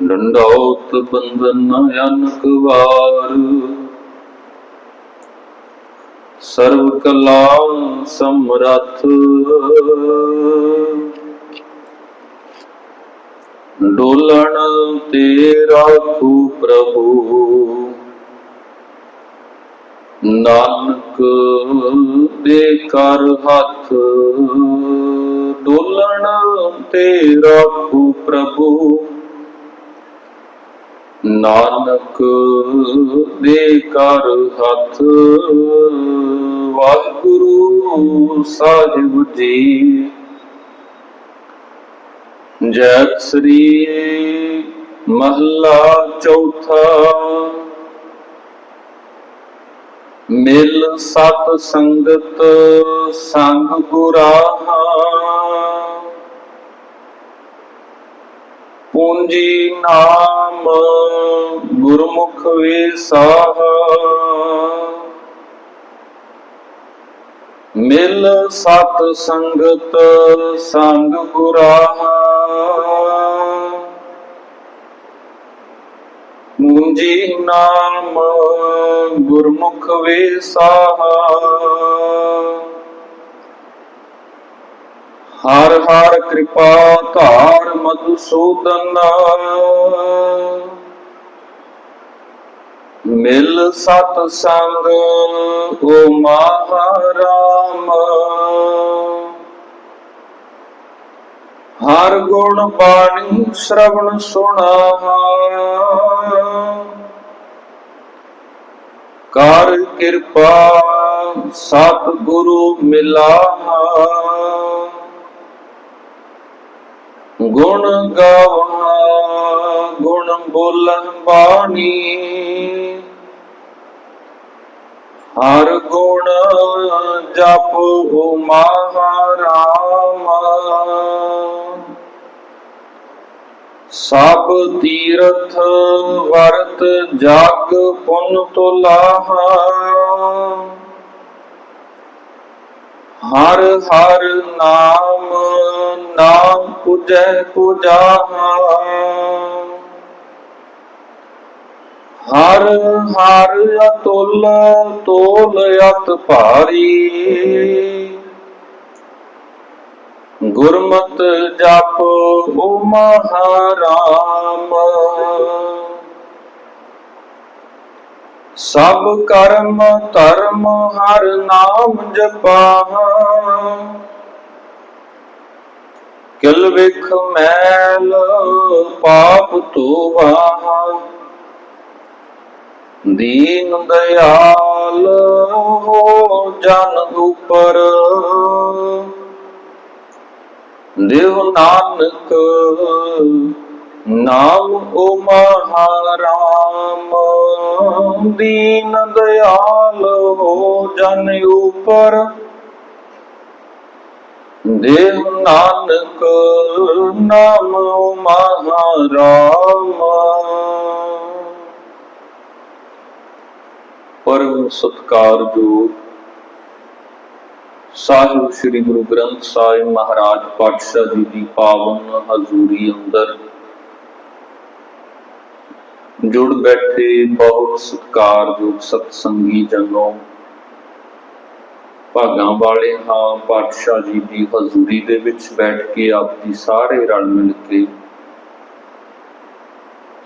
ਡੰਡੌਤ ਬੰਦਨ ਅਨਕ ਵਾਰ ਸਰਵ ਕਲਾ ਸਮਰਥ ਡੋਲਣ ਤੇ ਰਾਖੂ ਪ੍ਰਭੂ ਨਾਨਕ ਦੇ ਕਰ ਹੱਥ ਡੋਲਣ ਤੇ ਰਾਖੂ ਪ੍ਰਭੂ ਨਾਨਕ ਦੇ ਕਰ ਹੱਥ, ਵਾਹਿਗੁਰੂ ਸਾਹਿਬ ਜੀ। ਜੈ ਸ੍ਰੀ ਮਹੱਲਾ ਚੌਥਾ। ਮਿਲ ਸਤ ਸੰਗਤ ਸੰਗ ਗੁਰਾਹਾ। ਪੂੰਜੀ ਨਾਮ ਗੁਰਮੁਖ ਵੇਸਾਹਾ ਮਿਲ ਸਤ ਸੰਗਤ ਸੰਗ ਗੁਰਾਹਾ। ਮੁੰਜੀ ਨਾਮ ਗੁਰਮੁਖ ਵੇਸਾਹਾ ਹਰ ਹਰ ਕਿਰਪਾ ਧਾਰ ਮਧੁਸੂਦਨ ਮਿਲ ਸਤ ਸੰਗ ਓ ਮਹਾਰਾਮ ਹਰ ਗੁਣ ਬਾਣੀ ਸ਼ਰਵਣ ਸੁਣਾ ਕਰ ਕਿਰਪਾ ਸਤ ਗੁਰੂ ਮਿਲਾਹਾ ਗੁਣ ਗਾਵਨਾ ਗੁਣ ਬੋਲਨ ਬਾਣੀ। ਹਰ ਗੁਣ ਜਪ ਓ ਮਹਾਰਾਮ ਸਭ ਤੀਰਥ ਵਰਤ ਜਗ ਪੁੰਨ ਤੁਲਾਹਾ। ਹਰ ਹਰ ਨਾਮ ਨਾਮ ਪੁਜੈ ਪੁਜਾਹਾ। ਹਰ ਹਰ ਅਤੁਲ, ਤੋਲ ਅਤ ਭਾਰੀ। ਗੁਰਮਤ ਜਪ ਓ ਮਹਾਰਾਮ। ਸਭ ਕਰਮ ਧਰਮ ਹਰ ਨਾਮ ਜਪਾਹਾ। ਕਿਲ ਵਿਖ ਮੈਲ ਪਾਪ ਧੋਵਾਹਾ ਦੀਨ ਦਇਆਲ ਹੋ ਜਨ ਉਪਰ। ਦੇਵ ਨਾਨਕ ਨਾਮ ਓ ਮਹਾਰਾਮ ਦੀਨ ਦਇਆਲ ਹੋ ਜਨ ਉਪਰ। ਦੇਵ ਨਾਨਕ ਨਾਮ ਓ ਮਹਾਰਾਮ ਪਰਮ ਸਤਕਾਰਯੋਗ ਸਾਹਿਬ ਸ੍ਰੀ ਗੁਰੂ ਗ੍ਰੰਥ ਸਾਹਿਬ ਮਹਾਰਾਜ ਪਾਤਸ਼ਾਹ ਜੀ ਦੀ ਪਾਵਨ ਹਜ਼ੂਰੀ ਅੰਦਰ ਜੁੜ ਬੈਠੇ ਬਹੁਤ ਸਤਕਾਰਯੋਗ ਸਤਸੰਗੀ ਜਨੋ। ਭਾਗਾਂ ਵਾਲੇ ਹਾਂ, ਪਾਤਸ਼ਾਹ ਜੀ ਦੀ ਹਜ਼ੂਰੀ ਦੇ ਵਿੱਚ ਬੈਠ ਕੇ ਆਪ ਜੀ ਸਾਰੇ ਰਲ ਮਿਲ ਕੇ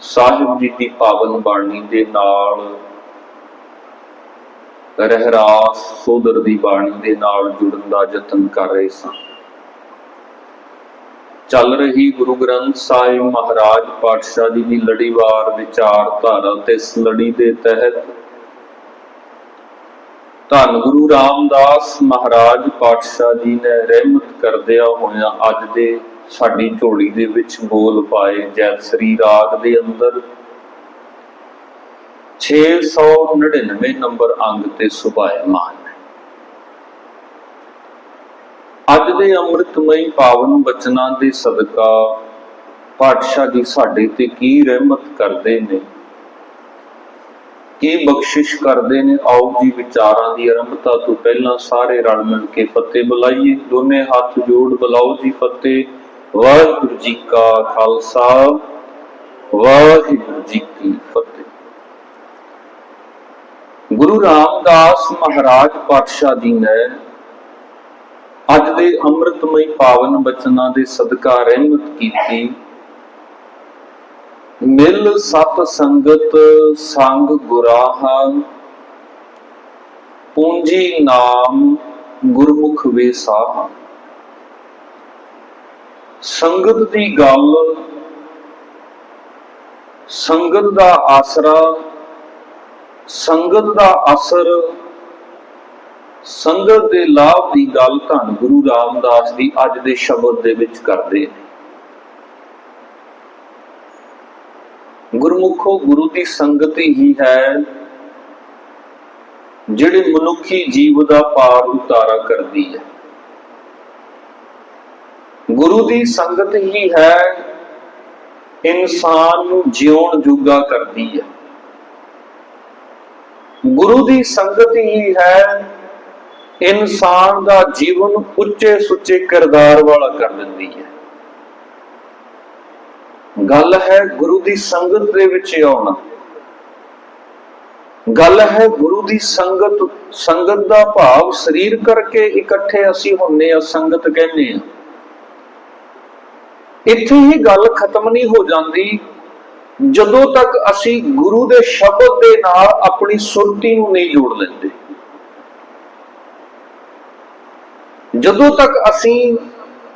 ਸਾਹਿਬ ਜੀ ਦੀ ਪਾਵਨ ਬਾਣੀ ਦੇ ਨਾਲ, ਰਹਿਰਾਸ ਸੋਦਰ ਦੀ ਬਾਣੀ ਦੇ ਨਾਲ ਜੁੜਨ ਦਾ ਯਤਨ ਕਰ ਰਹੇ ਸਾਂ। ਚੱਲ ਰਹੀ ਗੁਰੂ ਗ੍ਰੰਥ ਸਾਹਿਬ ਮਹਾਰਾਜ ਪਾਤਸ਼ਾਹ ਜੀ ਦੀ ਲੜੀਵਾਰ ਵਿਚਾਰਧਾਰਾ ਤੇ ਇਸ ਲੜੀ ਦੇ ਤਹਿਤ ਧੰਨ ਗੁਰੂ ਰਾਮਦਾਸ ਮਹਾਰਾਜ ਪਾਤਸ਼ਾਹ ਜੀ ਨੇ ਰਹਿਮਤ ਕਰਦਿਆਂ ਹੋਇਆ ਅੱਜ ਦੇ ਸਾਡੀ ਝੋਲੀ ਦੇ ਵਿੱਚ ਬੋਲ ਪਾਏ। ਜੈ ਸ੍ਰੀ ਰਾਗ ਦੇ ਅੰਦਰ 699 ਨੰਬਰ ਅੰਗ ਤੇ ਸੁਭਾਇਮਾਨ ਮਾਨ। ਅੱਜ ਦੇ ਅੰਮ੍ਰਿਤਮਈ ਪਾਵਨ ਬਚਨਾਂ ਦੇ ਸਦਕਾ ਪਾਤਸ਼ਾਹ ਜੀ ਸਾਡੇ ਤੇ ਕੀ ਰਹਿਮਤ ਕਰਦੇ ਨੇ? ਕੀ ਬਖਸ਼ਿਸ਼ ਕਰਦੇ ਨੇ? ਆਓ ਜੀ ਵਿਚਾਰਾਂ ਦੀ ਆਰੰਭਤਾ ਤੋਂ ਪਹਿਲਾਂ ਸਾਰੇ ਰਲ ਮਿਲ ਕੇ ਫਤਿਹ ਬੁਲਾਈਏ। ਦੋਨੇ ਹੱਥ ਜੋੜ ਬੁਲਾਓ ਜੀ ਫਤਿਹ। ਵਾਹਿਗੁਰੂ ਜੀ ਕਾ ਖਾਲਸਾ, ਵਾਹਿਗੁਰੂ ਜੀ ਕੀ ਫਤਿਹ। ਗੁਰੂ ਰਾਮਦਾਸ ਮਹਾਰਾਜ ਪਾਤਸ਼ਾਹ ਜੀ ਨੇ ਅੱਜ ਦੇ ਅੰਮ੍ਰਿਤਮਈ ਪਾਵਨ ਬਚਨਾਂ ਦੇ ਸਦਕਾ ਰਹਿਮਤ ਕੀਤੀ। ਮਿਲ ਸਤ ਸੰਗਤ ਸੰਗ ਗੁਰਾਹਾ, ਪੂੰਜੀ ਨਾਮ ਗੁਰਮੁਖ ਵੇਸਾਹਾ ਸੰਗਤ ਦੀ ਗੱਲ, ਸੰਗਤ ਦਾ ਆਸਰਾ, ਸੰਗਤ ਦਾ ਅਸਰ ਸੰਗਤ ਦੇ ਲਾਭ ਦੀ ਗੱਲ ਧੰਨ ਗੁਰੂ ਰਾਮਦਾਸ ਦੀ ਅੱਜ ਦੇ ਸ਼ਬਦ ਦੇ ਵਿੱਚ ਕਰਦੇ ਨੇ ਗੁਰਮੁਖੋ, ਗੁਰੂ ਦੀ ਸੰਗਤ ਹੀ ਹੈ, ਜਿਹੜੀ ਮਨੁੱਖੀ ਜੀਵ ਦਾ ਪਾਰ ਉਤਾਰਾ ਕਰਦੀ ਹੈ। ਗੁਰੂ ਦੀ ਸੰਗਤ ਹੀ ਹੈ, ਇਨਸਾਨ ਨੂੰ ਜਿਉਣ ਜੋਗਾ ਕਰਦੀ ਹੈ। ਗੁਰੂ ਦੀ ਸੰਗਤ ਹੀ ਹੈ ਇਨਸਾਨ ਦਾ ਜੀਵਨ ਉੱਚੇ ਸੁੱਚੇ ਕਿਰਦਾਰ ਵਾਲਾ ਕਰ ਦਿੰਦੀ ਹੈ। ਗੱਲ ਹੈ ਗੁਰੂ ਦੀ ਸੰਗਤ ਦੇ ਵਿੱਚ ਆਉਣਾ। ਗੱਲ ਹੈ ਗੁਰੂ ਦੀ ਸੰਗਤ ਸੰਗਤ ਦਾ ਭਾਵ ਸਰੀਰ ਕਰਕੇ ਇਕੱਠੇ ਅਸੀਂ ਹੁੰਨੇ ਆ, ਸੰਗਤ ਕਹਿੰਦੇ ਆ। ਇੱਥੇ ਹੀ ਗੱਲ ਖਤਮ ਨਹੀਂ ਹੋ ਜਾਂਦੀ, ਜਦੋਂ ਤੱਕ ਅਸੀਂ ਗੁਰੂ ਦੇ ਸ਼ਬਦ ਦੇ ਨਾਲ ਆਪਣੀ ਸੁਰਤੀ ਨੂੰ ਨਹੀਂ ਜੋੜ ਲੈਂਦੇ। ਜਦੋਂ ਤੱਕ ਅਸੀਂ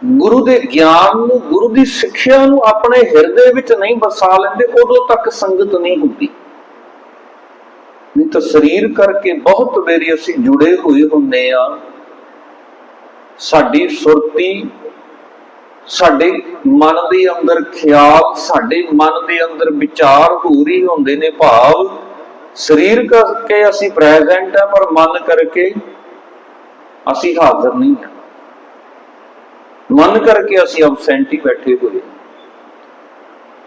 ਗੁਰੂ ਦੇ ਗਿਆਨ ਨੂੰ, ਗੁਰੂ ਦੀ ਸਿੱਖਿਆ ਨੂੰ ਆਪਣੇ ਹਿਰਦੇ ਵਿੱਚ ਨਹੀਂ ਵਸਾ ਲੈਂਦੇ, ਉਦੋਂ ਤੱਕ ਸੰਗਤ ਨਹੀਂ ਹੁੰਦੀ। ਨਹੀਂ ਤਾਂ ਸਰੀਰ ਕਰਕੇ ਬਹੁਤ ਵੇਰੀ ਅਸੀਂ ਜੁੜੇ ਹੋਏ ਹੁੰਨੇ ਆ। ਸਾਡੀ ਸੁਰਤੀ, ਸਾਡੇ ਮਨ ਦੇ ਅੰਦਰ ਖਿਆਲ, ਸਾਡੇ ਮਨ ਦੇ ਅੰਦਰ ਵਿਚਾਰ ਹੋ ਰਹੀ ਹੁੰਦੇ ਨੇ ਭਾਵ। ਸਰੀਰ ਕਰਕੇ ਅਸੀਂ ਪ੍ਰੈਜ਼ੈਂਟ ਆ, ਪਰ ਮਨ ਕਰਕੇ ਅਸੀਂ ਹਾਜ਼ਰ ਨਹੀਂ ਹਾਂ। ਮਨ ਕਰਕੇ ਅਸੀਂ ਅਬਸੈਂਟ ਹੀ ਬੈਠੇ ਹੋਏ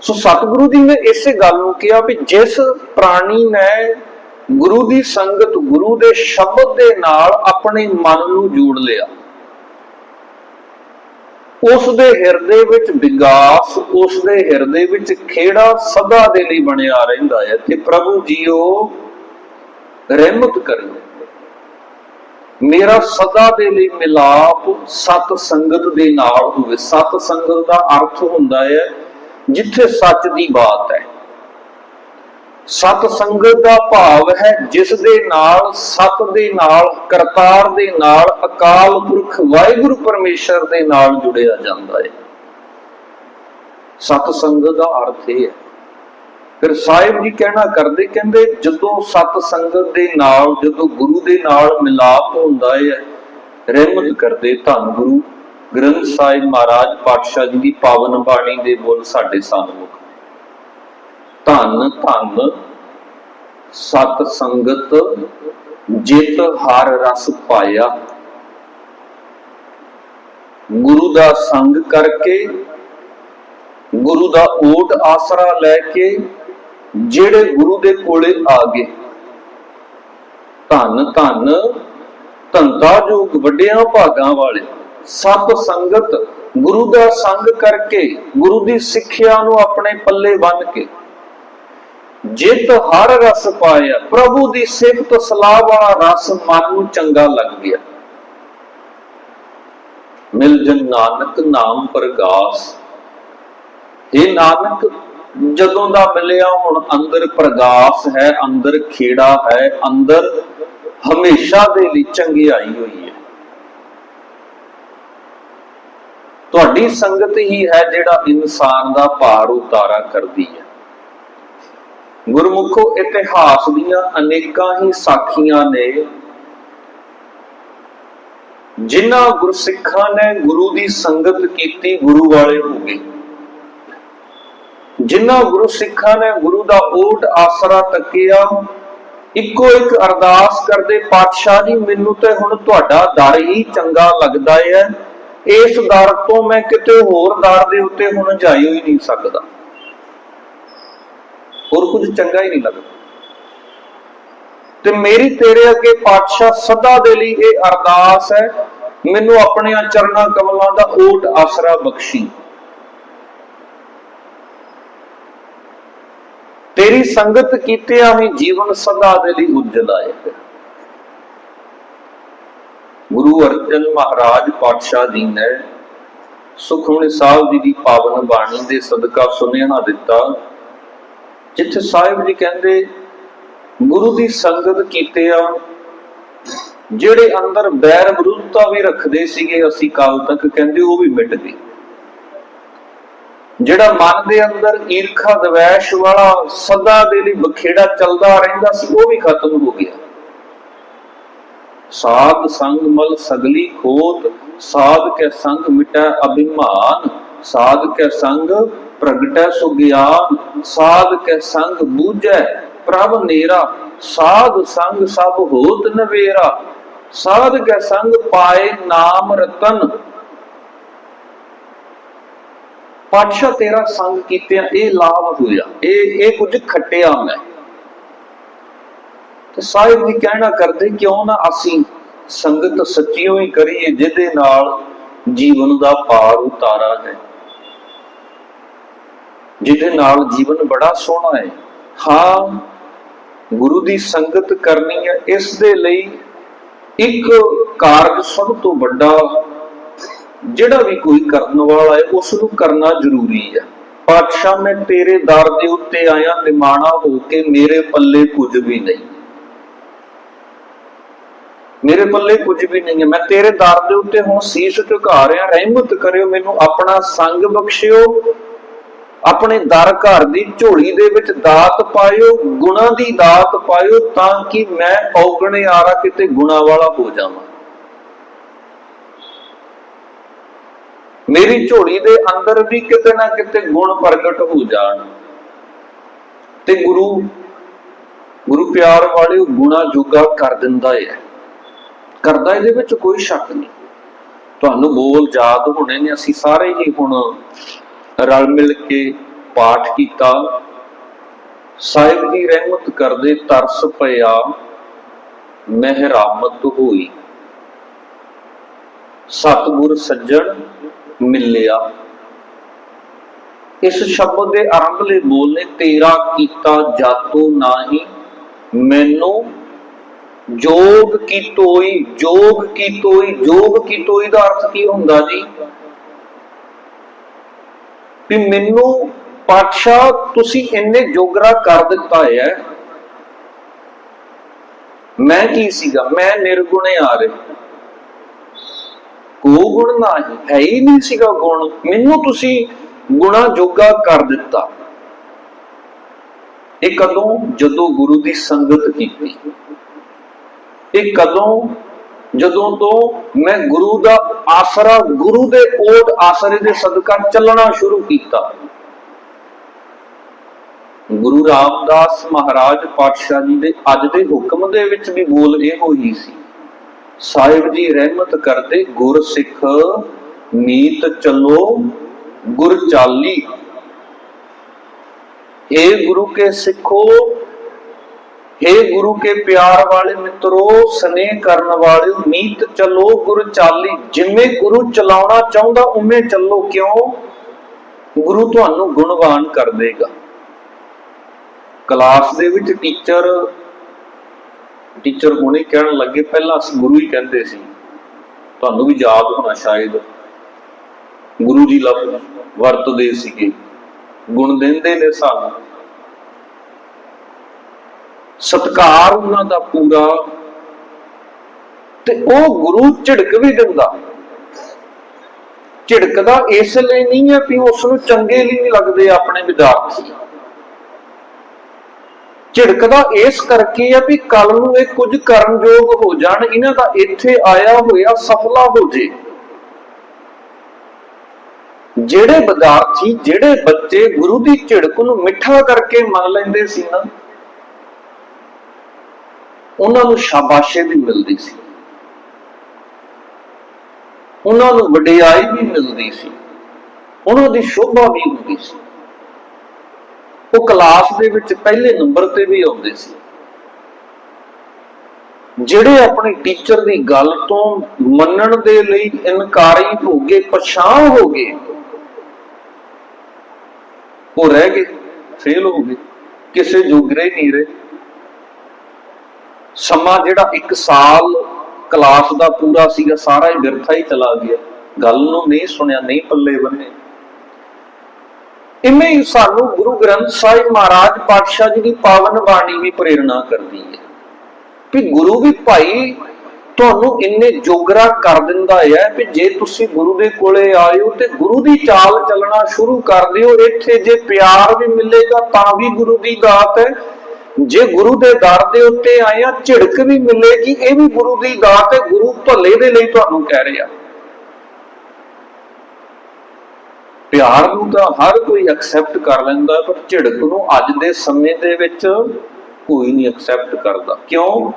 ਸੋ ਸਤਿਗੁਰੂ ਜੀ ਨੇ ਇਸੇ ਗੱਲ ਨੂੰ ਕਿਹਾ ਵੀ ਜਿਸ ਪ੍ਰਾਣੀ ਨੇ ਗੁਰੂ ਦੀ ਸੰਗਤ ਗੁਰੂ ਦੇ ਸ਼ਬਦ ਦੇ ਨਾਲ ਆਪਣੇ ਮਨ ਨੂੰ ਜੋੜ ਲਿਆ, ਉਸ ਦੇ ਹਿਰਦੇ ਵਿੱਚ ਵਿਗਾਸ, ਉਸ ਦੇ ਹਿਰਦੇ ਵਿੱਚ ਖੇੜਾ ਸਦਾ ਦੇ ਲਈ ਬਣਿਆ ਰਹਿੰਦਾ ਹੈ ਤੇ ਪ੍ਰਭੂ ਜੀਓ ਰਹਿਮਤ ਕਰਿਓ। ਮੇਰਾ ਸਦਾ ਦੇ ਲਈ ਮਿਲਾਪ ਸਤ ਸੰਗਤ ਦੇ ਨਾਲ ਹੋਵੇ। ਸਤ ਸੰਗਤ ਦਾ ਅਰਥ ਹੁੰਦਾ ਹੈ, ਜਿੱਥੇ ਸੱਚ ਦੀ ਬਾਤ ਹੈ। ਸਤ ਸੰਗਤ ਦਾ ਭਾਵ ਹੈ, ਜਿਸ ਦੇ ਨਾਲ, ਸਤ ਦੇ ਨਾਲ, ਕਰਤਾਰ ਦੇ ਨਾਲ, ਅਕਾਲ ਪੁਰਖ ਵਾਹਿਗੁਰੂ ਪਰਮੇਸ਼ਰ ਦੇ ਨਾਲ ਜੁੜਿਆ ਜਾਂਦਾ ਹੈ। ਸਤ ਸੰਗਤ ਦਾ ਅਰਥ ਇਹ ਹੈ ਫਿਰ ਸਾਹਿਬ ਜੀ ਕਹਿਣਾ ਕਰਦੇ, ਕਹਿੰਦੇ ਜਦੋਂ ਸਤ ਸੰਗਤ ਦੇ ਨਾਲ, ਜਦੋਂ ਗੁਰੂ ਦੇ ਨਾਲ ਮਿਲਾਪ ਹੁੰਦਾ ਹੈ, ਰਹਿਮਤ ਕਰਦੇ ਧੰਨ ਗੁਰੂ, ਗ੍ਰੰਥ ਸਾਹਿਬ ਮਹਾਰਾਜ ਪਾਤਸ਼ਾਹ ਜੀ ਦੀ ਪਾਵਨ ਬਾਣੀ ਦੇ ਬੋਲ ਸਾਡੇ ਸਾਹਮਣੇ। ਧੰਨ ਧੰਨ ਸਤ ਸੰਗਤ ਜਿਤ ਹਰ ਰਸ ਪਾਇਆ। ਗੁਰੂ ਦਾ ਸੰਗ ਕਰਕੇ, ਗੁਰੂ ਦਾ ਓਟ ਆਸਰਾ ਲੈ ਕੇ ਜਿਹੜੇ ਗੁਰੂ ਦੇ ਕੋਲੇ ਆ ਗਏ। ਧੰਨ ਧੰਨ ਧੰਦਾ ਜੋ ਵੱਡਿਆਂ ਭਾਗਾਂ ਵਾਲੇ ਸਤ ਸੰਗਤ, ਗੁਰੂ ਦਾ ਸੰਗ ਕਰਕੇ, ਗੁਰੂ ਦੀ ਸਿੱਖਿਆ ਨੂੰ ਆਪਣੇ ਪੱਲੇ ਬੰਨ ਕੇ, ਜਿਤ ਹਰ ਰਸ ਪਾਇਆ, ਪ੍ਰਭੂ ਦੀ ਸਿਫਤ ਸਲਾਹ ਵਾਲਾ ਰਸ ਮਨ ਨੂੰ ਚੰਗਾ ਲੱਗ ਗਿਆ। ਮਿਲ ਜਨ ਨਾਨਕ ਨਾਮ ਪ੍ਰਗਾਸ ਇਹ ਨਾਨਕ ਜਦੋਂ ਦਾ ਮਿਲਿਆ ਹੁਣ ਅੰਦਰ ਪ੍ਰਗਾਸ ਹੈ, ਅੰਦਰ ਖੇੜਾ ਹੈ, ਅੰਦਰ ਹਮੇਸ਼ਾ ਦੇ ਲਈ ਚੰਗਿਆਈ ਹੋਈ ਹੈ। ਤੁਹਾਡੀ ਸੰਗਤ ਹੀ ਹੈ ਜਿਹੜਾ ਇਨਸਾਨ ਦਾ ਭਾਰ ਉਤਾਰਾ ਕਰਦੀ ਹੈ। ਗੁਰਮੁਖੋ, ਇਤਿਹਾਸ ਦੀਆਂ ਅਨੇਕਾਂ ਹੀ ਸਾਖੀਆਂ ਨੇ, ਜਿਨ੍ਹਾਂ ਗੁਰਸਿੱਖਾਂ ਨੇ ਗੁਰੂ ਦੀ ਸੰਗਤ ਕੀਤੀ ਗੁਰੂ ਵਾਲੇ ਹੋ ਗਏ। ਜਿਨ੍ਹਾਂ ਗੁਰੂ ਸਿੱਖਾਂ ਨੇ ਗੁਰੂ ਦਾ ਓਟ ਆਸਰਾ ਤੱਕਿਆ, ਇੱਕੋ ਇੱਕ ਅਰਦਾਸ ਕਰਦੇ, ਪਾਤਸ਼ਾਹ ਜੀ, ਮੈਨੂੰ ਤੇ ਹੁਣ ਤੁਹਾਡਾ ਦਰ ਹੀ ਚੰਗਾ ਲੱਗਦਾ ਹੈ। ਇਸ ਦਰ ਤੋਂ ਮੈਂ ਕਿਤੇ ਹੋਰ ਦਰ ਦੇ ਉੱਤੇ ਹੁਣ ਜਾਈ ਹੀ ਨਹੀਂ ਸਕਦਾ। ਹੋਰ ਕੁਝ ਚੰਗਾ ਹੀ ਨਹੀਂ ਲੱਗਦਾ। ਤੇ ਮੇਰੀ ਤੇਰੇ ਅੱਗੇ ਪਾਤਸ਼ਾਹ ਸਦਾ ਦੇ ਲਈ ਇਹ ਅਰਦਾਸ ਹੈ, ਮੈਨੂੰ ਆਪਣੇ ਚਰਨਾਂ ਕਮਲਾਂ ਦਾ ਓਟ ਆਸਰਾ ਬਖਸ਼ੀ। ਤੇਰੀ ਸੰਗਤ ਕੀਤਿਆਂ ਹੀ ਜੀਵਨ ਸਦਾ ਦੇ ਲਈ ਉਜਲਾ ਹੈ ਗੁਰੂ ਅਰਜਨ ਮਹਾਰਾਜ ਪਾਤਸ਼ਾਹ ਜੀ ਨੇ ਸੁਖਮਨੀ ਸਾਹਿਬ ਜੀ ਦੀ ਪਾਵਨ ਬਾਣੀ ਦੇ ਸਦਕਾ ਸੁਨੇਹਾ ਦਿੱਤਾ। ਜਿੱਥੇ ਸਾਹਿਬ ਜੀ ਕਹਿੰਦੇ, ਗੁਰੂ ਦੀ ਸੰਗਤ ਕੀਤੇ ਆ, ਜਿਹੜੇ ਅੰਦਰ ਬੈਰ ਵਿਰੁੱਧਤਾ ਵੀ ਰੱਖਦੇ ਸੀਗੇ, ਅਸੀਂ ਕਾਲ ਤੱਕ ਕਹਿੰਦੇ ਉਹ ਵੀ ਮਿਟ ਗਏ। ਜਿਹੜਾ ਮਨ ਦੇ ਅੰਦਰ ਈਰਖਾ, ਦਵੈਸ਼ ਵਾਲਾ ਸਦਾ ਦੇ ਲਈ ਬਖੇੜਾ ਚੱਲਦਾ ਰਹਿੰਦਾ ਸੀ, ਉਹ ਵੀ ਖਤਮ ਹੋ ਗਿਆ। ਸਾਧ ਸੰਗ ਮਲ ਸਗਲੀ ਖੋਤ, ਸਾਧ ਕੇ ਸੰਗ ਮਿਟੈ ਅਭਿਮਾਨ, ਸਾਧ ਕੇ ਸੰਗ ਪ੍ਰਗਟੈ ਸੁਗਿਆਨ, ਸਾਧ ਕੇ ਸੰਗ ਬੂਝੈ ਪ੍ਰਭ ਨੇਰਾ, ਸਾਧ ਸੰਗ ਸਭ ਹੋਤ ਨਵੇਰਾ, ਸਾਧ ਕੇ ਸੰਗ ਪਾਏ ਨਾਮ ਰਤਨ ਪਾਤਸ਼ਾਹ ਤੇਰਾ ਸੰਗ ਕੀਤਿਆਂ ਇਹ ਲਾਭ ਹੋਇਆ, ਇਹ ਇਹ ਕੁਝ ਖੱਟਿਆ ਮੈਂ। ਤੇ ਸਾਹਿਬ ਜੀ ਕਹਿਣਾ ਕਰਦੇ, ਕਿਉਂ ਨਾ ਅਸੀਂ ਸੰਗਤ ਸੱਚੀਓ ਹੀ ਕਰੀਏ ਜਿਹਦੇ ਨਾਲ ਜੀਵਨ ਦਾ ਪਾਰ ਉਤਾਰਾ ਹੈ ਜਿਹਦੇ ਨਾਲ ਜੀਵਨ ਬੜਾ ਸੋਹਣਾ ਹੈ। ਹਾਂ, ਗੁਰੂ ਦੀ ਸੰਗਤ ਕਰਨੀ ਹੈ, ਇਸ ਦੇ ਲਈ ਇੱਕ ਕਾਰਜ ਸਭ ਤੋਂ ਵੱਡਾ ਜਿਹੜਾ ਵੀ ਕੋਈ ਕਰਨ ਵਾਲਾ ਹੈ ਉਸ ਨੂੰ ਕਰਨਾ ਜ਼ਰੂਰੀ ਹੈ। ਪਾਤਸ਼ਾਹ, ਮੈਂ ਤੇਰੇ ਦਰ ਦੇ ਉੱਤੇ ਆਇਆ, ਨਿਮਾਣਾ ਹੋ ਕੇ ਮੇਰੇ ਪੱਲੇ ਕੁਝ ਵੀ ਨਹੀਂ। ਮੇਰੇ ਪੱਲੇ ਕੁਝ ਵੀ ਨਹੀਂ ਹੈ। ਮੈਂ ਤੇਰੇ ਦਰ ਦੇ ਉੱਤੇ ਹੁਣ ਸੀਸ ਝੁਕਾ ਰਿਹਾ, ਰਹਿਮਤ ਕਰਿਓ, ਮੈਨੂੰ ਆਪਣਾ ਸੰਗ ਬਖਸ਼ਿਓ। ਆਪਣੇ ਦਰ ਘਰ ਦੀ ਝੋਲੀ ਦੇ ਵਿੱਚ ਦਾਤ ਪਾਇਓ, ਗੁਣਾ ਦੀ ਦਾਤ ਪਾਇਓ, ਤਾਂ ਕਿ ਮੈਂ ਔਗਣੇ ਆਰਾ ਕਿਤੇ ਗੁਣਾ ਵਾਲਾ ਹੋ ਜਾਵਾਂ। ਮੇਰੀ ਝੋਲੀ ਦੇ ਅੰਦਰ ਵੀ ਕਿਤੇ ਨਾ ਕਿਤੇ ਗੁਣ ਪ੍ਰਗਟ ਹੋ ਜਾਣ। ਤੇ ਗੁਰੂ ਗੁਰੂ ਪਿਆਰ ਵਾਲੇ ਗੁਣਾ ਜੁਗਾ ਕਰ ਦਿੰਦਾ ਹੈ ਕਰਦਾ ਇਹਦੇ ਵਿੱਚ ਕੋਈ ਸ਼ੱਕ ਨਹੀਂ। ਤੁਹਾਨੂੰ ਬੋਲ ਯਾਦ ਹੋਣੇ ਨੇ, ਅਸੀਂ ਸਾਰੇ ਹੀ ਹੁਣ ਰਲ ਮਿਲ ਕੇ ਪਾਠ ਕੀਤਾ। ਸਾਹਿਬ ਦੀ ਰਹਿਮਤ ਕਰਦੇ, ਤਰਸ ਪਿਆ, ਮਹਿਰਾਮਤ ਹੋਈ। ਸਤਿਗੁਰ ਸੱਜਣ ਮਿਲਿਆ। ਇਸ ਸ਼ਬਦ ਦੇ ਆਰੰਭਲੇ ਬੋਲ ਨੇ ਤੇਰਾ ਕੀਤਾ ਜਾਤੋ ਨਾਹੀ, ਮੈਨੂੰ ਜੋਗ ਕੀ ਤੋਈ, ਜੋਗ ਕੀ ਤੋਈ, ਜੋਗ ਕੀ ਤੋਈ ਦਾ ਅਰਥ ਕੀ ਹੁੰਦਾ ਜੀ? ਵੀ ਮੈਨੂੰ ਪਾਤਸ਼ਾਹ, ਤੁਸੀਂ ਇੰਨੇ ਜੋਗਰਾ ਕਰ ਦਿੱਤਾ ਹੈ। ਮੈਂ ਕੀ ਸੀਗਾ? ਮੈਂ ਨਿਰਗੁਣੇ ਆ ਰਿਹਾ। ਕੋ ਗੁਣ ਨਹੀਂ? ਹੈ ਹੀ ਨਹੀਂ ਸੀਗਾ ਗੁਣ। ਮੈਨੂੰ ਤੁਸੀਂ ਗੁਣਾ ਜੋਗਾ ਕਰ ਦਿੱਤਾ। ਇਹ ਕਦੋਂ? ਜਦੋਂ ਗੁਰੂ ਦੀ ਸੰਗਤ ਕੀਤੀ। ਇਹ ਕਦੋਂ? ਜਦੋਂ ਤੋਂ ਮੈਂ ਗੁਰੂ ਦਾ ਆਸਰਾ, ਗੁਰੂ ਦੇ ਓਟ ਆਸਰੇ ਦੇ ਸਦਕਾ ਚੱਲਣਾ ਸ਼ੁਰੂ ਕੀਤਾ। ਗੁਰੂ ਰਾਮਦਾਸ ਮਹਾਰਾਜ ਪਾਤਸ਼ਾਹ ਜੀ ਦੇ ਅੱਜ ਦੇ ਹੁਕਮ ਦੇ ਵਿੱਚ ਵੀ ਬੋਲ ਇਹੋ ਹੀ ਸੀ। ਸਾਹਿਬ ਜੀ ਰਹਿਮਤ ਕਰਦੇ ਗੁਰ ਸਿੱਖ ਨੀਤ ਚੱਲੋ ਗੁਰ ਚਾਲੀ। ਏ ਗੁਰੂ ਕੇ ਸਿੱਖੋ ਏ ਗੁਰੂ ਕੇ ਪਿਆਰ ਵਾਲੇ ਮਿੱਤਰੋ, ਸਨੇਹ ਕਰਨ ਵਾਲਿਓ, ਮੀਤ ਚਲੋ ਗੁਰ ਚਾਲੀ। ਜਿਵੇਂ ਗੁਰੂ ਚਲਾਉਣਾ ਚਾਹੁੰਦਾ, ਉਵੇਂ ਚੱਲੋ। ਕਿਉਂ? ਗੁਰੂ ਤੁਹਾਨੂੰ ਗੁਣਵਾਨ ਕਰ ਦੇਗਾ। ਕਲਾਸ ਦੇ ਵਿੱਚ ਟੀਚਰ ਟੀਚਰ ਹੁਣੇ ਕਹਿਣ ਲੱਗੇ, ਪਹਿਲਾਂ ਗੁਰੂ ਹੀ ਕਹਿੰਦੇ ਸੀ। ਤੁਹਾਨੂੰ ਵੀ ਯਾਦ ਹੋਣਾ ਸ਼ਾਇਦ। ਗੁਰੂ ਜੀ ਲਫ਼ਜ਼ ਵਰਤਦੇ ਸੀਗੇ। ਗੁਣ ਦਿੰਦੇ ਨੇ ਸਾਨੂੰ। ਸਤਕਾਰ ਉਹਨਾਂ ਦਾ ਪੂਰਾ। ਤੇ ਉਹ ਗੁਰੂ ਝਿੜਕ ਵੀ ਦਿੰਦਾ। ਝਿੜਕਦਾ ਇਸ ਲਈ ਨਹੀਂ ਹੈ ਕਿ ਉਸ ਨੂੰ ਚੰਗੇ ਲਈ ਨਹੀਂ ਲੱਗਦੇ ਆਪਣੇ ਵਿਦਿਆਰਥੀ। ਝਿੜਕਦਾ ਇਸ ਕਰਕੇ ਆ ਵੀ ਕੱਲ ਨੂੰ ਇਹ ਕੁਝ ਕਰਨਯੋਗ ਹੋ ਜਾਣ, ਇਹਨਾਂ ਦਾ ਇੱਥੇ ਆਇਆ ਹੋਇਆ ਸਫਲਾ ਹੋ ਜੇ। ਜਿਹੜੇ ਵਿਦਿਆਰਥੀ, ਜਿਹੜੇ ਬੱਚੇ ਗੁਰੂ ਦੀ ਝਿੜਕ ਨੂੰ ਮਿੱਠਾ ਕਰਕੇ ਮੰਨ ਲੈਂਦੇ ਸੀ ਨਾ, ਉਹਨਾਂ ਨੂੰ ਸ਼ਾਬਾਸ਼ੇ ਵੀ ਮਿਲਦੀ ਸੀ। ਉਹਨਾਂ ਨੂੰ ਵਡਿਆਈ ਵੀ ਮਿਲਦੀ ਸੀ। ਉਹਨਾਂ ਦੀ ਸ਼ੋਭਾ ਵੀ ਹੁੰਦੀ ਸੀ। ਉਹ ਕਲਾਸ ਦੇ ਵਿੱਚ ਪਹਿਲੇ ਨੰਬਰ ਤੇ ਵੀ ਆਉਂਦੇ ਸੀ। ਜਿਹੜੇ ਆਪਣੇ ਟੀਚਰ ਦੀ ਗੱਲ ਤੋਂ ਮੰਨਣ ਦੇ ਲਈ ਇਨਕਾਰੀ ਹੋ ਗਏ ਪਛਾਣ ਹੋ ਗਏ, ਉਹ ਰਹਿ ਗਏ ਫੇਲ ਹੋ ਗਏ, ਕਿਸੇ ਜੋਗਰੇ ਨਹੀਂ ਰਹੇ। ਸਮਾਂ ਜਿਹੜਾ 1 ਸਾਲ ਕਲਾਸ ਦਾ ਪੂਰਾ ਸੀਗਾ, ਸਾਰਾ ਹੀ ਵਿਰਥਾ ਹੀ ਚਲਾ ਗਿਆ। ਗੱਲ ਨੂੰ ਨਹੀਂ ਸੁਣਿਆ, ਨਹੀਂ ਪੱਲੇ ਬੰਨੇ ਇਵੇਂ ਹੀ ਸਾਨੂੰ ਗੁਰੂ ਗ੍ਰੰਥ ਸਾਹਿਬ ਮਹਾਰਾਜ ਪਾਤਸ਼ਾਹ ਜੀ ਦੀ ਪਾਵਨ ਬਾਣੀ ਵੀ ਪ੍ਰੇਰਣਾ ਕਰਦੀ ਹੈ ਕਿ ਗੁਰੂ ਵੀ ਭਾਈ ਤੁਹਾਨੂੰ ਇੰਨੇ ਜੋਗਰਾ ਕਰ ਦਿੰਦਾ ਹੈ ਕਿ ਜੇ ਤੁਸੀਂ ਗੁਰੂ ਦੇ ਕੋਲੇ ਆਇਓ ਤੇ ਗੁਰੂ ਦੀ ਚਾਲ ਚੱਲਣਾ ਸ਼ੁਰੂ ਕਰ ਦਿਓ। ਇੱਥੇ ਜੇ ਪਿਆਰ ਵੀ ਮਿਲੇਗਾ ਤਾਂ ਵੀ ਗੁਰੂ ਦੀ ਦਾਤ ਹੈ। ਜੇ ਗੁਰੂ ਦੇ ਦਰ ਦੇ ਉੱਤੇ ਆਏ ਆ ਝਿੜਕ ਵੀ ਮਿਲੇਗੀ, ਇਹ ਵੀ ਗੁਰੂ ਦੀ ਦਾਤ ਹੈ। ਗੁਰੂ ਭਲੇ ਦੇ ਲਈ ਤੁਹਾਨੂੰ ਕਹਿ ਰਿਹਾ। ਪਿਆਰ ਨੂੰ ਤਾਂ ਹਰ ਕੋਈ ਐਕਸੈਪਟ ਕਰ ਲੈਂਦਾ, ਪਰ ਝਿੜਕ ਨੂੰ ਅੱਜ ਦੇ ਸਮੇਂ ਦੇ ਵਿੱਚ ਕੋਈ ਨਹੀਂ ਐਕਸੈਪਟ ਕਰਦਾ। ਕਿਉਂ?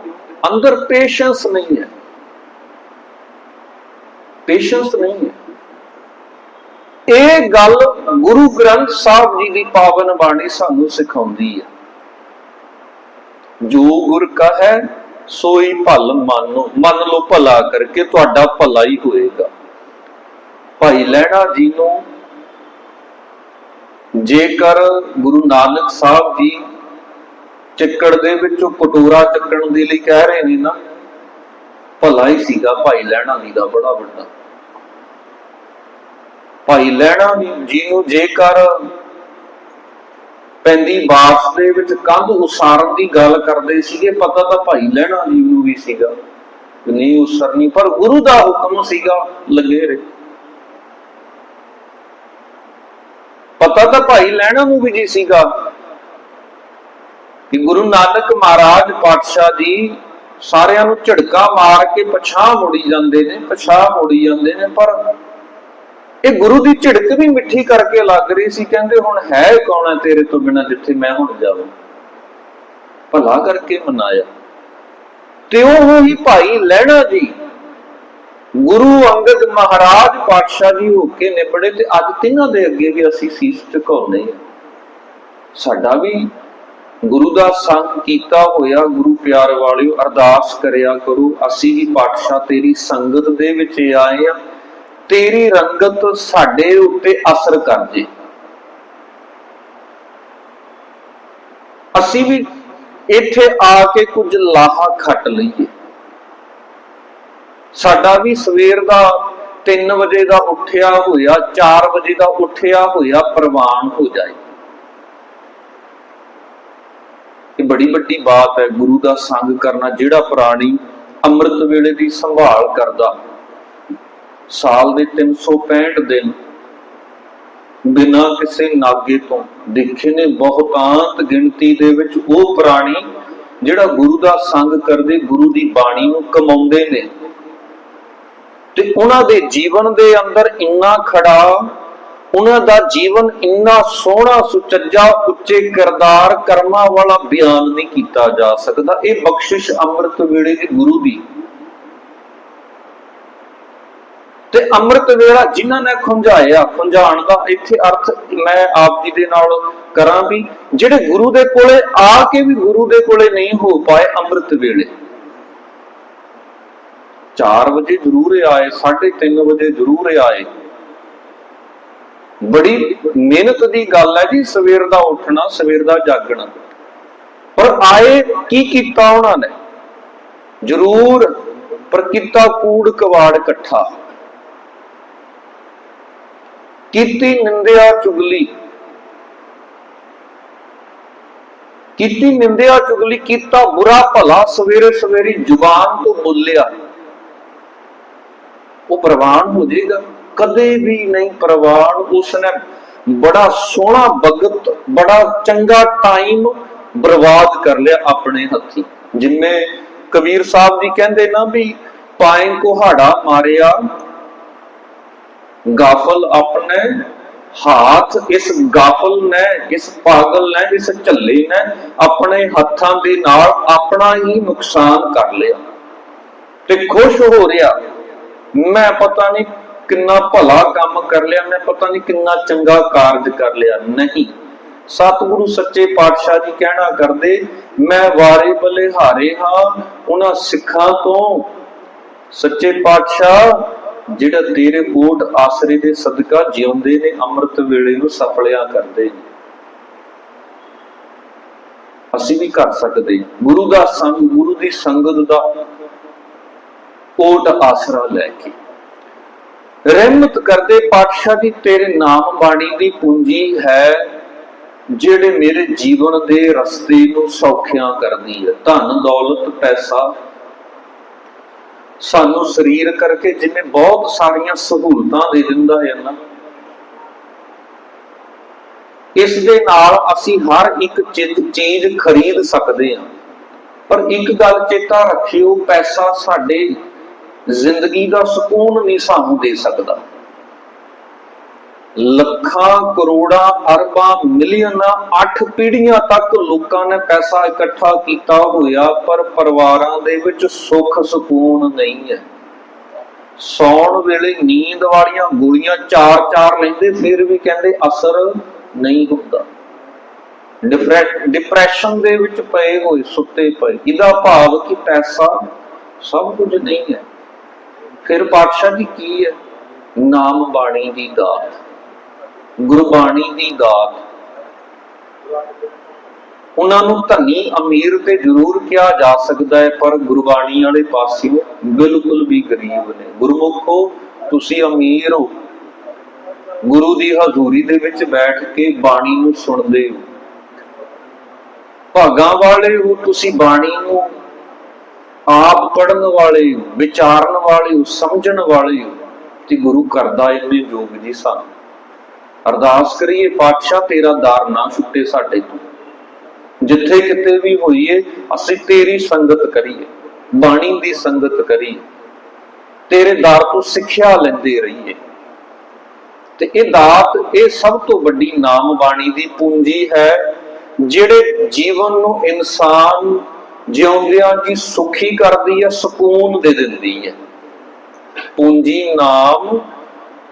ਅੰਦਰ ਪੇਸ਼ੈਂਸ ਨਹੀਂ ਹੈ। ਪੇਸ਼ੈਂਸ ਨਹੀਂ ਹੈ। ਇਹ ਗੱਲ ਗੁਰੂ ਗ੍ਰੰਥ ਸਾਹਿਬ ਜੀ ਦੀ ਪਾਵਨ ਬਾਣੀ ਸਾਨੂੰ ਸਿਖਾਉਂਦੀ ਹੈ। ਜੋ ਗੁਰ ਕਹੈ, ਸੋਈ ਭਲ ਮਾਨੋ। ਮੰਨ ਲਓ ਭਲਾ ਕਰਕੇ ਤੁਹਾਡਾ ਭਲਾ ਹੀ ਹੋਏਗਾ। ਭਾਈ ਲਹਿਣਾ ਜੀ ਨੂੰ ਜੇਕਰ ਗੁਰੂ ਨਾਨਕ ਸਾਹਿਬ ਜੀ ਚੱਕੜ ਦੇ ਵਿੱਚੋਂ ਕਟੋਰਾ ਚੱਕਣ ਦੇ ਲਈ ਕਹਿ ਰਹੇ ਨੇ ਨਾ, ਭਲਾ ਹੀ ਸੀਗਾ ਭਾਈ ਲਹਿਣਾ ਜੀ ਦਾ ਬੜਾ ਵੱਡਾ। ਭਾਈ ਲਹਿਣਾ ਜੀ ਨੂੰ ਜੇਕਰ ਪੈਂਦੀ ਬਾਸ ਦੇ ਵਿੱਚ ਕੰਧ ਉਸਾਰਨ ਦੀ ਗੱਲ ਕਰਦੇ ਸੀਗੇ, ਪਤਾ ਤਾਂ ਭਾਈ ਲਹਿਣਾ ਜੀ ਨੂੰ ਵੀ ਸੀਗਾ। ਕਿ ਨਹੀਂ ਉਸਰਨੀ, ਪਰ ਗੁਰੂ ਦਾ ਹੁਕਮ ਸੀਗਾ, ਲੱਗੇ ਰਹੇ। ਪਤਾ ਤਾਂ ਭਾਈ ਲਹਿਣਾ ਨੂੰ ਵੀ ਜੀ ਸੀਗਾ ਕਿ ਗੁਰੂ ਨਾਨਕ ਮਹਾਰਾਜ ਪਾਤਸ਼ਾਹ ਜੀ ਸਾਰਿਆਂ ਨੂੰ ਝੜਕਾ ਮਾਰ ਕੇ ਪਛਾਹ ਮੁੜੀ ਜਾਂਦੇ ਨੇ, ਪਛਾਹ ਮੁੜੀ ਜਾਂਦੇ ਨੇ, ਪਰ ਇਹ ਗੁਰੂ ਦੀ ਝਿੜਕ ਵੀ ਮਿੱਠੀ ਕਰਕੇ ਲੱਗ ਰਹੀ ਸੀ, ਕਹਿੰਦੇ ਹੁਣ ਹੈ ਕੌਣ ਹੈ ਤੇਰੇ ਤੋਂ ਬਿਨਾ ਜਿੱਥੇ ਮੈਂ ਹੁਣ ਜਾਵਾਂ? ਭਲਾ ਕਰਕੇ ਮਨਾਇਆ। ਤੇ ਉਹ ਹੀ ਭਾਈ ਲਹਿਣਾ ਜੀ ਗੁਰੂ ਅੰਗਦ ਮਹਾਰਾਜ ਪਾਤਸ਼ਾਹ ਜੀ ਹੋ ਕੇ ਨਿਬੜੇ ਤੇ ਅੱਜ ਤਿੰਨਾਂ ਦੇ ਅੱਗੇ ਵੀ ਅਸੀਂ ਸੀਸ ਝੁਕਾਉਂਦੇ ਹਾਂ। ਸਾਡਾ ਵੀ ਗੁਰੂ ਦਾ ਸੰਗ ਕੀਤਾ ਹੋਇਆ, ਗੁਰੂ ਪਿਆਰ ਵਾਲਿਓ, ਅਰਦਾਸ ਕਰਿਆ ਕਰੋ, ਅਸੀਂ ਵੀ ਪਾਤਸ਼ਾਹ ਤੇਰੀ ਸੰਗਤ ਦੇ ਵਿੱਚ ਆਏ ਆ ਤੇਰੀ ਰੰਗਤ ਸਾਡੇ ਉੱਤੇ ਅਸਰ ਕਰ ਜੇ ਅਸੀਂ ਵੀ ਇੱਥੇ ਆ ਕੇ ਕੁਝ ਲਾਹਾ ਖੱਟ ਲਈਏ। ਸਾਡਾ ਵੀ ਸਵੇਰ ਦਾ 3 ਵਜੇ ਦਾ ਉੱਠਿਆ ਹੋਇਆ 4 ਵਜੇ ਦਾ ਉੱਠਿਆ ਹੋਇਆ, ਪ੍ਰਵਾਨ ਹੋ ਜਾਏ। ਇਹ ਬੜੀ ਵੱਡੀ ਬਾਤ ਹੈ, ਗੁਰੂ ਦਾ ਸੰਗ ਕਰਨਾ ਜਿਹੜਾ ਪ੍ਰਾਣੀ ਅੰਮ੍ਰਿਤ ਵੇਲੇ ਦੀ ਸੰਭਾਲ ਕਰਦਾ। ਸਾਲ ਦੇ 365 ਦਿਨ ਬਿਨਾਂ ਕਿਸੇ ਨਾਗੇ ਤੋਂ ਦੇਖੇ ਨੇ, ਬਹੁਤਾਂਤ ਗਿਣਤੀ ਦੇ ਵਿੱਚ ਉਹ ਪ੍ਰਾਣੀ ਜਿਹੜਾ ਗੁਰੂ ਦਾ ਸੰਗ ਕਰਦੇ, ਗੁਰੂ ਦੀ ਬਾਣੀ ਨੂੰ ਕਮਾਉਂਦੇ ਨੇ। ਤੇ ਉਹਨਾਂ ਦੇ ਜੀਵਨ ਦੇ ਅੰਦਰ ਇੰਨਾ ਖੜਾ, ਉਹਨਾਂ ਦਾ ਜੀਵਨ ਇੰਨਾ ਸੋਹਣਾ, ਸੁਚੱਜਾ, ਉੱਚੇ ਕਿਰਦਾਰ ਕਰਮਾਂ ਵਾਲਾ ਬਿਆਨ ਨਹੀਂ ਕੀਤਾ ਜਾ ਸਕਦਾ। ਇਹ ਬਖਸ਼ਿਸ਼ ਅੰਮ੍ਰਿਤ ਵੇਲੇ ਦੀ ਗੁਰੂ ਦੀ। ਤੇ ਅੰਮ੍ਰਿਤ ਵੇਲਾ ਜਿਨ੍ਹਾਂ ਨੇ ਖੁੰਝਾਇਆ ਖੁੰਝਾਣ ਦਾ ਇੱਥੇ ਅਰਥ ਮੈਂ ਆਪ ਜੀ ਦੇ ਨਾਲ ਕਰਾਂ ਵੀ, ਜਿਹੜੇ ਗੁਰੂ ਦੇ ਕੋਲੇ ਆ ਕੇ ਵੀ ਗੁਰੂ ਦੇ ਕੋਲੇ ਨਹੀਂ ਹੋ ਪਾਏ ਅੰਮ੍ਰਿਤ ਵੇਲੇ। 4 ਵਜੇ ਜ਼ਰੂਰ ਆਏ 3:30 ਵਜੇ ਜ਼ਰੂਰ ਆਏ। ਬੜੀ ਮਿਹਨਤ ਦੀ ਗੱਲ ਹੈ ਜੀ, ਸਵੇਰ ਦਾ ਉੱਠਣਾ, ਸਵੇਰ ਦਾ ਜਾਗਣਾ। ਪਰ ਆਏ ਕੀ ਕੀਤਾ ਉਹਨਾਂ ਨੇ? ਜ਼ਰੂਰ ਪਰ ਕੀਤਾ ਕੂੜ ਕਵਾੜ ਇਕੱਠਾ। ਕੀਤੀ ਨਿੰਦਿਆ ਚੁਗਲੀ। ਕੀਤੀ ਨਿੰਦਿਆ ਚੁਗਲੀ, ਕੀਤਾ ਬੁਰਾ ਭਲਾ ਸਵੇਰੇ ਸਵੇਰੀ ਜ਼ੁਬਾਨ ਤੋਂ ਬੋਲਿਆ। ਉਹ ਪ੍ਰਵਾਨ ਹੋ ਜਾਏਗਾ। ਕਦੇ ਵੀ ਨਹੀਂ ਪ੍ਰਵਾਨ, ਉਸਨੇ ਬੜਾ ਸੋਹਣਾ ਵਕਤ ਬੜਾ ਚੰਗਾ ਟਾਈਮ ਬਰਬਾਦ ਕਰ ਲਿਆ ਆਪਣੇ ਹੱਥੀ। ਜਿਵੇਂ ਕਬੀਰ ਸਾਹਿਬ ਜੀ ਕਹਿੰਦੇ ਨਾ ਵੀ ਪਾਏ ਕੁਹਾੜਾ ਮਾਰਿਆ, ਗਾਫਲ ਆਪਣੇ ਹਾਥ, ਇਸ ਗਾਫਲ ਨੇ, ਇਸ ਪਾਗਲ ਨੇ, ਇਸ ਝੱਲੇ ਨੇ ਆਪਣੇ ਹੱਥਾਂ ਦੇ ਨਾਲ ਆਪਣਾ ਹੀ ਨੁਕਸਾਨ ਕਰ ਲਿਆ। ਤੇ ਖੁਸ਼ ਹੋ ਰਿਹਾ। ਮੈਂ ਪਤਾ ਨਹੀਂ ਕਿੰਨਾ ਭਲਾ ਕੰਮ ਕਰ ਲਿਆ, ਮੈਂ ਪਤਾ ਨਹੀਂ ਕਿੰਨਾ ਚੰਗਾ ਕਾਰਜ ਕਰ ਲਿਆ। ਨਹੀਂ। ਸਤਿਗੁਰੂ ਸੱਚੇ ਪਾਤਸ਼ਾਹ ਜੀ ਕਹਿਣਾ ਕਰਦੇ, ਮੈਂ ਵਾਰੇ ਬਲੇ ਹਾਰੇ ਹਾਂ, ਉਹਨਾਂ ਸਿੱਖਾਂ ਤੋਂ। ਸੱਚੇ ਪਾਤਸ਼ਾਹ, ਜਿਹੜਾ ਤੇਰੇ ਕੋਟ ਆਸਰੇ ਦੇ ਸਦਕਾ ਜਿਉਂਦੇ ਨੇ, ਅੰਮ੍ਰਿਤ ਵੇਲੇ ਨੂੰ ਸਫਲਿਆ ਕਰਦੇ ਨੇ। ਅਸੀਂ ਵੀ ਕਰ ਸਕਦੇ ਗੁਰੂ ਦਾ ਸੰਗ, ਗੁਰੂ ਦੀ ਸੰਗਤ ਦਾ ਓਟ ਆਸਰਾ ਲੈ ਕੇ। ਰਹਿਮਤ ਕਰਦੇ ਪਾਤਸ਼ਾਹ ਦੀ ਤੇਰੇ ਨਾਮ ਬਾਣੀ ਦੀ ਪੂੰਜੀ ਹੈ, ਜਿਹੜੇ ਮੇਰੇ ਜੀਵਨ ਦੇ ਰਸਤੇ ਨੂੰ ਸੌਖਿਆਂ ਕਰਦੀ ਹੈ। ਧਨ, ਦੌਲਤ, ਪੈਸਾ। ਸਾਨੂੰ ਸਰੀਰ ਕਰਕੇ ਜਿਵੇਂ ਬਹੁਤ ਸਾਰੀਆਂ ਸਹੂਲਤਾਂ ਦੇ ਦਿੰਦਾ ਹੈ ਨਾ। ਇਸ ਦੇ ਨਾਲ ਅਸੀਂ ਹਰ ਇੱਕ ਚੀਜ਼ ਚੀਜ਼ ਖਰੀਦ ਸਕਦੇ ਹਾਂ। ਪਰ ਇੱਕ ਗੱਲ ਚੇਤਾ ਰੱਖਿਓ, ਪੈਸਾ ਸਾਡੇ ਜ਼ਿੰਦਗੀ ਦਾ ਸਕੂਨ ਨਹੀਂ ਸਾਨੂੰ ਦੇ ਸਕਦਾ। ਲੱਖਾਂ ਕਰੋੜਾਂ ਅਰਬਾਂ ਮਿਲੀਅਨਾਂ ਅੱਠ ਪੀੜ੍ਹੀਆਂ ਤੱਕ ਲੋਕਾਂ ਨੇ ਪੈਸਾ ਇਕੱਠਾ ਕੀਤਾ ਹੋਇਆ, ਪਰ ਪਰਿਵਾਰਾਂ ਦੇ ਵਿੱਚ ਸੁੱਖ ਸਕੂਨ ਨਹੀਂ ਹੈ। ਸੌਣ ਵੇਲੇ ਨੀਂਦ ਵਾਲੀਆਂ ਗੋਲੀਆਂ ਚਾਰ ਚਾਰ ਲੈਂਦੇ, ਫਿਰ ਵੀ ਕਹਿੰਦੇ ਅਸਰ ਨਹੀਂ ਹੁੰਦਾ। ਡਿਪਰੈ- ਡਿਪਰੈਸ਼ਨ ਦੇ ਵਿੱਚ ਪਏ ਹੋਏ, ਸੁੱਤੇ ਪਏ। ਇਹਦਾ ਭਾਵ ਕਿ ਪੈਸਾ ਸਭ ਕੁਝ ਨਹੀਂ ਹੈ। ਫਿਰ ਪਾਤਸ਼ਾਹ ਜੀ ਕੀ ਹੈ? ਨਾਮ ਬਾਣੀ ਦੀ ਦਾਤ, ਗੁਰਬਾਣੀ ਦੀ ਦਾਤ। ਉਹਨਾਂ ਨੂੰ ਧਨੀ ਅਮੀਰ ਤੇ ਜ਼ਰੂਰ ਕਿਹਾ ਜਾ ਸਕਦਾ ਹੈ, ਪਰ ਗੁਰਬਾਣੀ ਵਾਲੇ ਪਾਸਿਓਂ ਬਿਲਕੁਲ ਵੀ ਗਰੀਬ ਨੇ। ਗੁਰਮੁਖੋ, ਤੁਸੀਂ ਅਮੀਰ ਹੋ। ਗੁਰੂ ਦੀ ਹਜ਼ੂਰੀ ਦੇ ਵਿੱਚ ਬੈਠ ਕੇ ਬਾਣੀ ਨੂੰ ਸੁਣਦੇ ਹੋ। ਭਾਗਾਂ ਵਾਲੇ ਹੋ, ਤੁਸੀਂ ਬਾਣੀ ਨੂੰ ਆਪ ਪੜਨ ਵਾਲੇ ਹੋ, ਵਿਚਾਰਨ ਵਾਲੇ ਹੋ, ਸਮਝਣ ਵਾਲੇ ਹੋ, ਤੇ ਗੁਰੂ ਕਰਦਾ ਇਹਨੇ ਜੋਗ ਜੀ ਸਾਨੂੰ ਅਰਦਾਸ ਕਰੀਏ, ਪਾਤਸ਼ਾਹ, ਤੇਰਾ ਦਾਰ ਨਾ ਛੁੱਟੇ ਸਾਡੇ ਤੋਂ। ਜਿੱਥੇ ਕਿਤੇ ਵੀ ਹੋਈਏ, ਅਸੀਂ ਤੇਰੀ ਸੰਗਤ ਕਰੀਏ, ਬਾਣੀ ਦੀ ਸੰਗਤ ਕਰੀਏ। ਤੇਰੇ ਦਾਰ ਤੋਂ ਸਿੱਖਿਆ ਲੈਂਦੇ ਰਹੀਏ। ਤੇ ਇਹ ਦਾਤ, ਇਹ ਸਭ ਤੋਂ ਵੱਡੀ ਨਾਮ ਬਾਣੀ ਦੀ ਪੂੰਜੀ ਹੈ, ਜਿਹੜੇ ਜੀਵਨ ਨੂੰ ਇਨਸਾਨ ਜਿਉਂਦਿਆਂ ਜੀ ਸੁਖੀ ਕਰਦੀ ਹੈ, ਸਕੂਨ ਦੇ ਦਿੰਦੀ ਹੈ। ਪੂੰਜੀ ਨਾਮ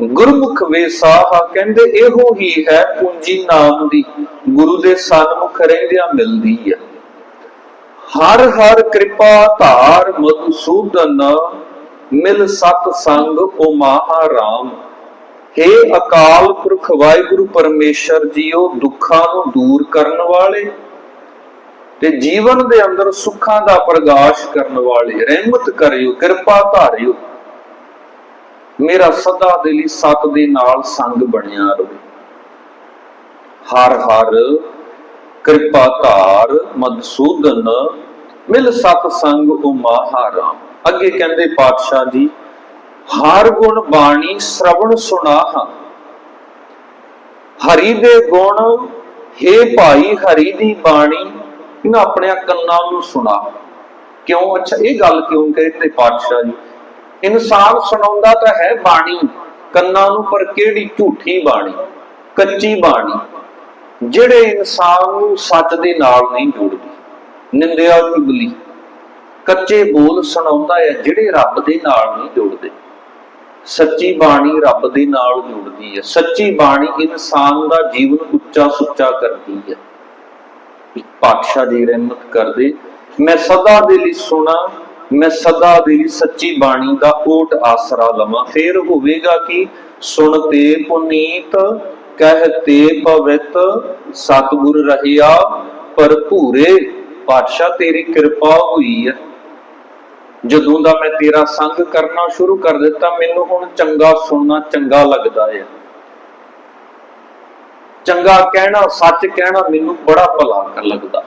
ਗੁਰਮੁਖ ਵੇਸਾਹ ਕਹਿੰਦੇ, ਇਹੋ ਹੀ ਹੈ ਪੂੰਜੀ ਨਾਮ ਦੀ। ਗੁਰੂ ਦੇ ਸਨਮੁਖ ਰਹਿੰਦਿਆਂ ਮਿਲਦੀ ਹੈ। ਹਰ ਹਰ ਕਿਰਪਾ ਧਾਰ ਮਧੁਸੂਦਨ ਮਿਲ ਸਤ ਸੰਗ ਓ ਮਹਾਰਾਮ हे ਅਕਾਲ ਪੁਰਖ ਵਾਹਿਗੁਰੂ ਪਰਮੇਸ਼ਰ, ਜੀਓ ਦੁੱਖਾਂ ਨੂੰ ਦੂਰ ਕਰਨ ਵਾਲੇ ਤੇ ਜੀਵਨ ਦੇ ਅੰਦਰ ਸੁੱਖਾਂ ਦਾ ਪ੍ਰਗਾਸ਼ ਕਰਨ ਵਾਲੇ ਰਹਿਮਤ ਕਰਿਓ, ਕਿਰਪਾ ਧਾਰਿਓ। ਮੇਰਾ ਸਦਾ ਦੇ ਲਈ ਸਤ ਦੇ ਨਾਲ ਸੰਗ ਬਣਿਆ ਰਹੇ ਹਰ ਹਰ ਕਿਰਪਾ ਧਾਰ ਮਦਸੂਦਨ ਮਿਲ ਸਤ ਸੰਗ ਓ ਮਹਾਰਾਮ ਅੱਗੇ ਕਹਿੰਦੇ ਪਾਤਸ਼ਾਹ ਜੀ, ਹਰ ਗੁਣ ਬਾਣੀ ਸ਼ਰਵਣ ਸੁਨਾਹਾ ਹਰੀ ਦੇ ਗੁਣ हे ਭਾਈ ਹਰੀ ਦੀ ਬਾਣੀ ਇਹਨਾਂ ਆਪਣੇ ਕੰਨਾਂ ਨੂੰ ਸੁਣਾ। ਕਿਉਂ? ਅੱਛਾ, ਇਹ ਗੱਲ ਕਿਉਂ ਕਹਿੰਦੇ ਪਾਤਸ਼ਾਹ ਜੀ? ਇਨਸਾਨ ਸੁਣਾਉਂਦਾ ਤਾਂ ਹੈ ਬਾਣੀ, ਕੰਨਾਂ ਨੂੰ, ਪਰ ਕਿਹੜੀ ਝੂਠੀ ਬਾਣੀ? ਕੱਚੀ ਬਾਣੀ। ਜਿਹੜੇ ਇਨਸਾਨ ਨੂੰ ਸੱਚ ਦੇ ਨਾਲ ਨਹੀਂ ਜੋੜਦੀ, ਨਿੰਦਿਆ ਚੁਗਲੀ, ਕੱਚੇ ਬੋਲ ਸੁਣਾਉਂਦਾ ਹੈ, ਜਿਹੜੇ ਰੱਬ ਦੇ ਨਾਲ ਨਹੀਂ ਜੋੜਦੇ। ਸੱਚੀ ਬਾਣੀ ਰੱਬ ਦੇ ਨਾਲ ਜੁੜਦੀ ਹੈ। ਸੱਚੀ ਬਾਣੀ ਇਨਸਾਨ ਦਾ ਜੀਵਨ ਉੱਚਾ ਸੁੱਚਾ ਕਰਦੀ ਹੈ। ਪਾਤਸ਼ਾਹ ਜੀ ਰਹਿਮਤ ਕਰਦੇ। ਮੈਂ ਸਦਾ ਦੇ ਲਈ ਸੁਣਾ ਮੈਂ ਸਦਾ ਦੇ ਲਈ ਸੱਚੀ ਬਾਣੀ ਦਾ ਓਟ ਆਸਰਾ ਲਵਾਂ। ਫੇਰ ਹੋਵੇਗਾ ਕਿ ਸੁਣਤੇ ਪੁਨੀਤ ਕਹਤੇ ਪਵਿੱਤ, ਸਤਿਗੁਰ ਰਹਿਆ ਭਰਪੂਰੇ ਪਾਤਸ਼ਾਹ, ਤੇਰੀ ਕਿਰਪਾ ਹੋਈ ਹੈ। ਜਦੋਂ ਦਾ ਮੈਂ ਤੇਰਾ ਸੰਗ ਕਰਨਾ ਸ਼ੁਰੂ ਕਰ ਦਿੱਤਾ, ਮੈਨੂੰ ਹੁਣ ਚੰਗਾ ਸੁਣਨਾ ਚੰਗਾ ਲੱਗਦਾ ਹੈ। ਚੰਗਾ ਕਹਿਣਾ, ਸੱਚ ਕਹਿਣਾ ਮੈਨੂੰ ਬੜਾ ਭਲਾ ਕਰ ਲੱਗਦਾ।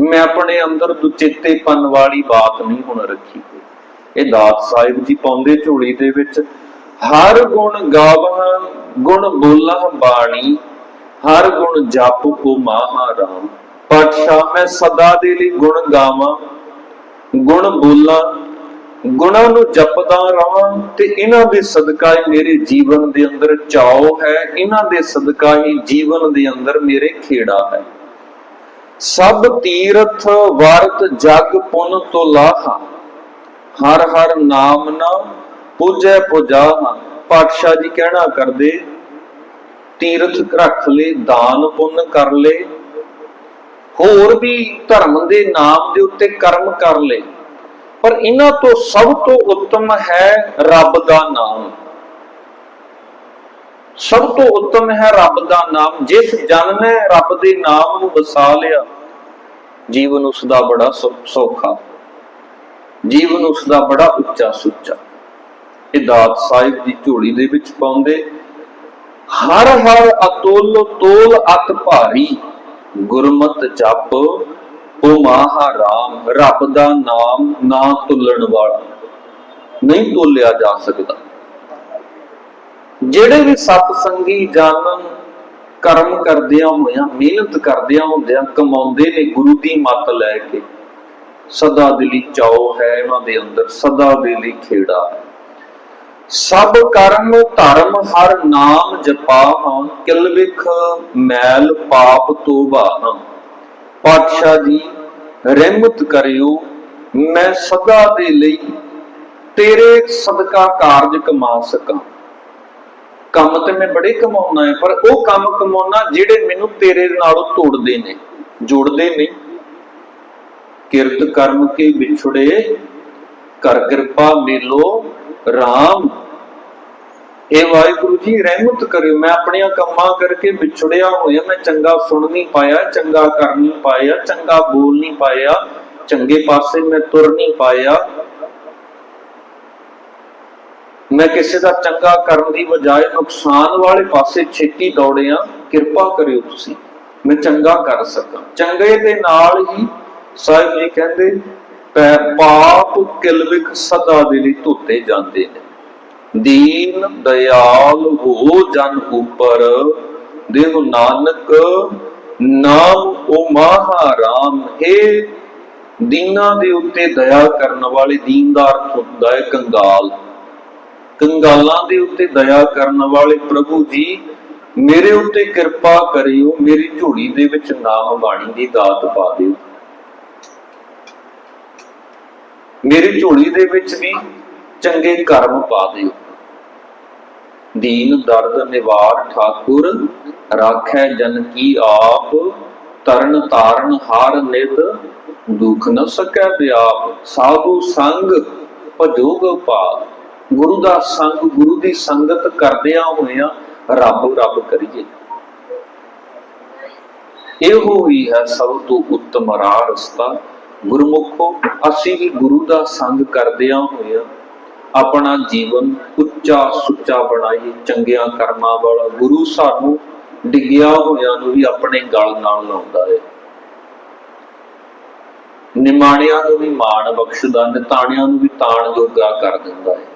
ਮੈਂ ਆਪਣੇ ਅੰਦਰ ਦੁਚਿੱਤੇਪਨ ਵਾਲੀ ਬਾਤ ਨਹੀਂ ਹੁਣ ਰੱਖੀ। ਇਹ ਦਾਤ ਸਾਹਿਬ ਜੀ ਪਾਉਂਦੇ ਝੋਲੀ ਦੇ ਵਿੱਚ, ਹਰ ਗੁਣ ਗਾਵਾਂ, ਗੁਣ ਬੋਲਾਂ ਬਾਣੀ, ਹਰ ਗੁਣ ਜਪ ਕੋ ਮਹਾਰਾਮ ਪਾਤਸ਼ਾਹ, ਮੈਂ ਸਦਾ ਦੇ ਲਈ ਗੁਣ ਗਾਵਾਂ, ਗੁਣ ਬੋਲਾਂ ਗੁਣਾਂ ਨੂੰ ਜਪਦਾ ਰਵਾਂ ਤੇ ਇਹਨਾਂ ਦੇ ਸਦਕਾ ਹੀ ਮੇਰੇ ਜੀਵਨ ਦੇ ਅੰਦਰ ਚਾਉ ਹੈ, ਇਹਨਾਂ ਦੇ ਸਦਕਾ ਹੀ ਜੀਵਨ ਦੇ ਅੰਦਰ ਮੇਰੇ ਖੇੜਾ ਹੈ। ਸਭ ਤੀਰਥ ਵਰਤ ਜਗ ਪੁਨ ਤੋ ਲਾਹਾ, ਹਰ ਹਰ ਨਾਮ ਨਾ ਪੂਜੈ ਪੁਜਾਹਾ। ਪਾਤਸ਼ਾਹ ਜੀ ਕਹਿਣਾ ਕਰਦੇ, ਤੀਰਥ ਰੱਖ ਲੈ, ਦਾਨ ਪੁੰਨ ਕਰ ਲੈ, ਹੋਰ ਵੀ ਧਰਮ ਦੇ ਨਾਮ ਦੇ ਉੱਤੇ ਕਰਮ ਕਰ ਲੈ। ਪਰ ਇਹਨਾਂ ਤੋਂ ਸਭ ਤੋਂ ਉੱਤਮ ਹੈ ਰੱਬ ਦਾ ਨਾਮ। ਸਭ ਤੋਂ ਉੱਤਮ ਹੈ ਰੱਬ ਦਾ ਨਾਮ। ਜਿਸ ਜਨ ਨੇ ਰੱਬ ਦੇ ਨਾਮ ਨੂੰ ਵਸਾ ਲਿਆ, ਜੀਵਨ ਉਸ ਦਾ ਬੜਾ ਸੌ- ਸੌਖਾ। ਜੀਵਨ ਉਸ ਦਾ ਬੜਾ ਉੱਚਾ ਸੁੱਚਾ ਇਹ ਦਾਤ ਸਾਹਿਬ ਦੀ ਝੋਲੀ ਦੇ ਵਿੱਚ ਪਾਉਂਦੇ ਹਰ ਹਰ ਅਤੋਲ ਤੋਲ ਅਤ ਭਾਰੀ, ਗੁਰਮਤ ਜਪ ਉਹ ਮਹਾ ਰਾਮ ਰੱਬ ਦਾ ਨਾਮ ਨਾ ਤੁਲਣ ਵਾਲਾ, ਨਹੀਂ ਤੋਲਿਆ ਜਾ ਸਕਦਾ। ਜਿਹੜੇ ਵੀ ਸਤ ਸੰਗੀ ਜਾਣਨ ਕਰਮ ਕਰਦਿਆਂ ਹੋਇਆਂ, ਮਿਹਨਤ ਕਰਦਿਆਂ ਹੁੰਦਿਆਂ ਕਮਾਉਂਦੇ ਨੇ ਗੁਰੂ ਦੀ ਮੱਤ ਲੈ ਕੇ, ਸਦਾ ਦਿਲੀ ਚਾਉ ਹੈ ਇਹਨਾਂ ਦੇ ਅੰਦਰ, ਸਦਾ ਦੇ ਖੇੜਾ। ਸਭ ਕਰਮ, ਧਰਮ, ਹਰ ਨਾਮ ਜਪਾ ਹਾਂ, ਕਿਲ ਵਿਖ ਮੈਲ ਪਾਪ ਤੋਬਾ ਹਾਂ। ਪਾਤਸ਼ਾਹ ਜੀ, ਰਹਿਮਤ ਕਰਿਓ, ਮੈਂ ਸਦਾ ਦੇ ਲਈ ਤੇਰੇ ਸਦਕਾ ਕਾਰਜ ਕਮਾ ਸਕਾਂ। ਕੰਮ ਤੇ ਮੈਂ ਬੜੇ ਕਮਾਉਣਾ ਹੈ, ਪਰ ਉਹ ਕੰਮ ਕਮਾਉਣਾ ਜਿਹੜੇ ਮੈਨੂੰ ਤੇਰੇ ਨਾਲੋਂ ਤੋੜਦੇ ਨੇ, ਜੋੜਦੇ ਨੇ। ਕਿਰਤ ਕਰਮ ਕੇ ਵਿਛੜੇ ਕਰ ਕਿਰਪਾ ਮੇਲੋ RAM ਇਹ ਵਾਹਿਗੁਰੂ ਜੀ ਰਹਿਮਤ ਕਰਿਓ। ਮੈਂ ਆਪਣੀਆਂ ਕੰਮਾਂ ਕਰਕੇ ਵਿਛੜਿਆ ਹੋਇਆ, ਮੈਂ ਚੰਗਾ ਸੁਣ ਨਹੀਂ ਪਾਇਆ, ਚੰਗਾ ਕਰ ਨਹੀਂ ਪਾਇਆ, ਚੰਗਾ ਬੋਲ ਨਹੀਂ ਪਾਇਆ, ਚੰਗੇ ਪਾਸੇ ਮੈਂ ਤੁਰ ਨਹੀਂ ਪਾਇਆ। ਮੈਂ ਕਿਸੇ ਦਾ ਚੰਗਾ ਕਰਨ ਦੀ ਬਜਾਏ ਨੁਕਸਾਨ ਵਾਲੇ ਪਾਸੇ ਛੇਤੀ ਦੌੜਿਆ। ਕਿਰਪਾ ਕਰਿਓ ਤੁਸੀਂ, ਮੈਂ ਚੰਗਾ ਕਰ ਸਕਾਂ। ਚੰਗੇ ਦੇ ਨਾਲ ਹੀ ਸਾਹਿਬ ਜੀ ਕਹਿੰਦੇ ਪਾਪ ਕਿਲਵਿਕ ਸਦਾ ਦੇ ਲਈ ਧੋਤੇ ਜਾਂਦੇ ਨੇ। ਦੀਨ ਦਇਆਲ ਹੋ ਜਨ ਉਪਰ। ਦੇਹੁ ਨਾਨਕ ਨਾਮ ਉਹ ਮਹਾਰਾਮ ਹੈ। ਦੀਨਾਂ ਦੇ ਉੱਤੇ ਦਇਆ ਕਰਨ ਵਾਲੇ ਦੀਨ ਦਾ ਅਰਥ ਹੁੰਦਾ ਹੈ ਕੰਗਾਲ। ਕੰਗਾਲਾਂ ਦੇ ਉੱਤੇ ਦਇਆ ਕਰਨ ਵਾਲੇ ਪ੍ਰਭੂ ਜੀ, ਮੇਰੇ ਉੱਤੇ ਕਿਰਪਾ ਕਰਿਓ, ਮੇਰੀ ਝੋਲੀ ਦੇ ਵਿੱਚ ਨਾਮ ਬਾਣੀ ਦੀ ਦਾਤ ਪਾ ਦਿਓ। ਮੇਰੀ ਝੋਲੀ ਦੇ ਵਿੱਚ ਵੀ ਚੰਗੇ ਕਰਮ ਪਾ ਦਿਓ। ਦੀਨ, ਦਰਦ, ਨਿਵਾਰ, ਠਾਕੁਰ ਰਾਖੈ ਜਨ ਕੀ ਆਪ, ਤਰਨ ਤਾਰਨ ਹਾਰ ਨਿਤ, ਦੁਖ ਨ ਸਕੈ ਵਿਆਪ, ਸਾਧੂ ਸੰਗ ਭਜੋ ਗੋਪਾਲ ਗੁਰੂ ਦਾ ਸੰਗ, ਗੁਰੂ ਦੀ ਸੰਗਤ ਕਰਦਿਆਂ ਹੋਇਆਂ ਰੱਬ ਰੱਬ ਕਰੀਏ। ਇਹੋ ਹੀ ਹੈ ਸਭ ਤੋਂ ਉੱਤਮ ਰਾਹ ਰਸਤਾ। ਗੁਰਮੁਖੋ, ਅਸੀਂ ਵੀ ਗੁਰੂ ਦਾ ਸੰਗ ਕਰਦਿਆਂ ਹੋਇਆਂ ਆਪਣਾ ਜੀਵਨ ਉੱਚਾ ਸੁੱਚਾ ਬਣਾਈਏ ਚੰਗਿਆਂ ਕਰਮਾਂ ਵਾਲਾ ਗੁਰੂ ਸਾਨੂੰ ਡਿੱਗਿਆ ਹੋਇਆਂ ਨੂੰ ਵੀ ਆਪਣੇ ਗਲ ਨਾਲ ਲਾਉਂਦਾ ਹੈ ਨਿਮਾਣਿਆਂ ਨੂੰ ਵੀ ਮਾਣ ਬਖਸ਼ਦਾ, ਨਿਤਾਣਿਆਂ ਨੂੰ ਵੀ ਤਾਣ ਜੋਗਾ ਕਰ ਦਿੰਦਾ ਹੈ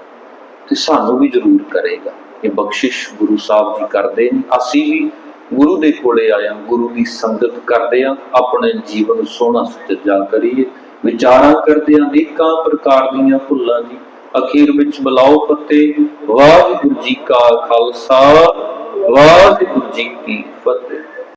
ਤੇ ਸਾਨੂੰ ਵੀ ਜ਼ਰੂਰ ਕਰੇਗਾ ਇਹ ਬਖਸ਼ਿਸ਼ ਗੁਰੂ ਸਾਹਿਬ ਜੀ ਕਰਦੇ ਨੇ। ਅਸੀਂ ਵੀ ਗੁਰੂ ਦੇ ਕੋਲੇ ਆਇਆ ਗੁਰੂ ਦੀ ਸੰਗਤ ਕਰਦੇ ਆ ਆਪਣੇ ਜੀਵਨ ਸੋਹਣਾ ਸੁਚੱਜਾ ਕਰੀਏ। ਵਿਚਾਰਾਂ ਕਰਦੇ ਆ ਅਨੇਕਾਂ ਪ੍ਰਕਾਰ ਦੀਆਂ ਭੁੱਲਾਂ ਦੀ ਅਖੀਰ ਵਿੱਚ ਬੁਲਾਓ ਫਤਿਹ ਵਾਹਿਗੁਰੂ ਜੀ ਕਾ ਖਾਲਸਾ ਵਾਹਿਗੁਰੂ ਜੀ ਕੀ ਫਤਿਹ।